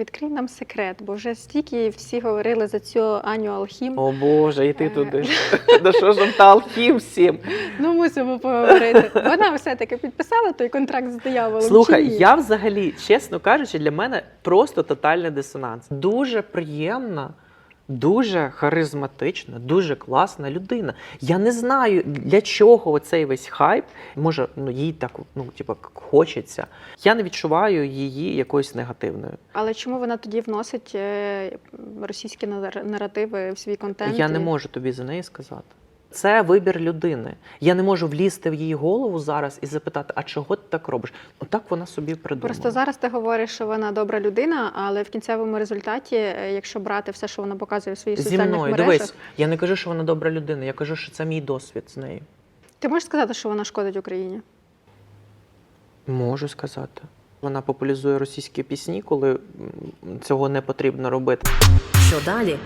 Відкрий нам секрет, бо вже стільки всі говорили за цю Аню Алхім. О Боже, і ти Е. туди. Да що ж та алхім всім? Ну мусимо поговорити. Вона все-таки підписала той контракт з дияволом. чи Слухай, ні? я взагалі, чесно кажучи, для мене просто тотальний дисонанс. Дуже приємна, дуже харизматична, дуже класна людина. Я не знаю, для чого цей весь хайп. Може, ну їй так ну, типу, хочеться. Я не відчуваю її якоюсь негативною. Але чому вона тоді вносить е, російські нар- наративи в свій контент? Я не можу тобі за неї сказати. Це вибір людини. Я не можу влізти в її голову зараз і запитати, а чого ти так робиш? Отак вона собі придумала. Просто зараз ти говориш, що вона добра людина, але в кінцевому результаті, е, якщо брати все, що вона показує в своїх Зі соціальних мною, мережах, дивись, я не кажу, що вона добра людина, я кажу, що це мій досвід з нею. ти можеш сказати, що вона шкодить Україні? Можу сказати. Вона популяризує російські пісні, коли цього не потрібно робити. Що далі?